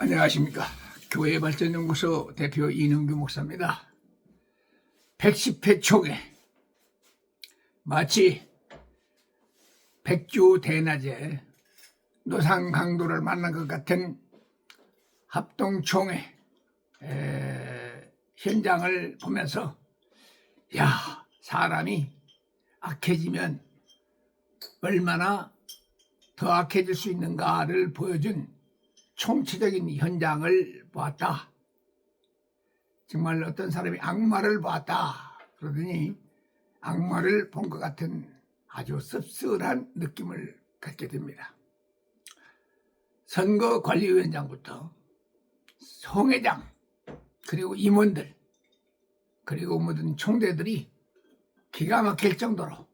안녕하십니까. 교회발전연구소 대표 이능규 목사입니다. 110회 총회. 마치 백주 대낮에 노상 강도를 만난 것 같은 합동총회 에, 현장을 보면서 야 사람이 악해지면 얼마나 더 악해질 수 있는가를 보여준 총체적인 현장을 보았다. 정말 어떤 사람이 악마를 보았다. 그러더니 악마를 본 것 같은 아주 씁쓸한 느낌을 갖게 됩니다. 선거관리위원장부터 송회장 그리고 임원들 그리고 모든 총대들이 기가 막힐 정도로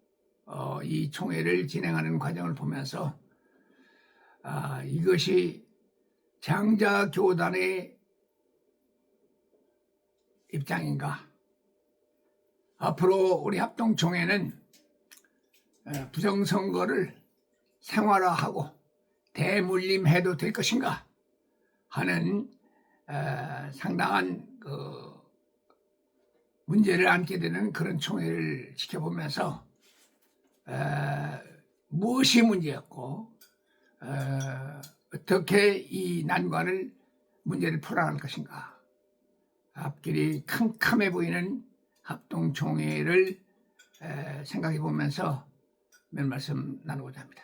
어, 이 총회를 진행하는 과정을 보면서 아, 이것이 장자 교단의 입장인가? 앞으로 우리 합동총회는 에, 부정선거를 생활화하고 대물림해도 될 것인가 하는 에, 상당한 그 문제를 안게 되는 그런 총회를 지켜보면서 에, 무엇이 문제였고 에, 어떻게 이 난관을 문제를 풀어갈 것인가 앞길이 캄캄해 보이는 합동총회를 에, 생각해 보면서 몇 말씀 나누고자 합니다.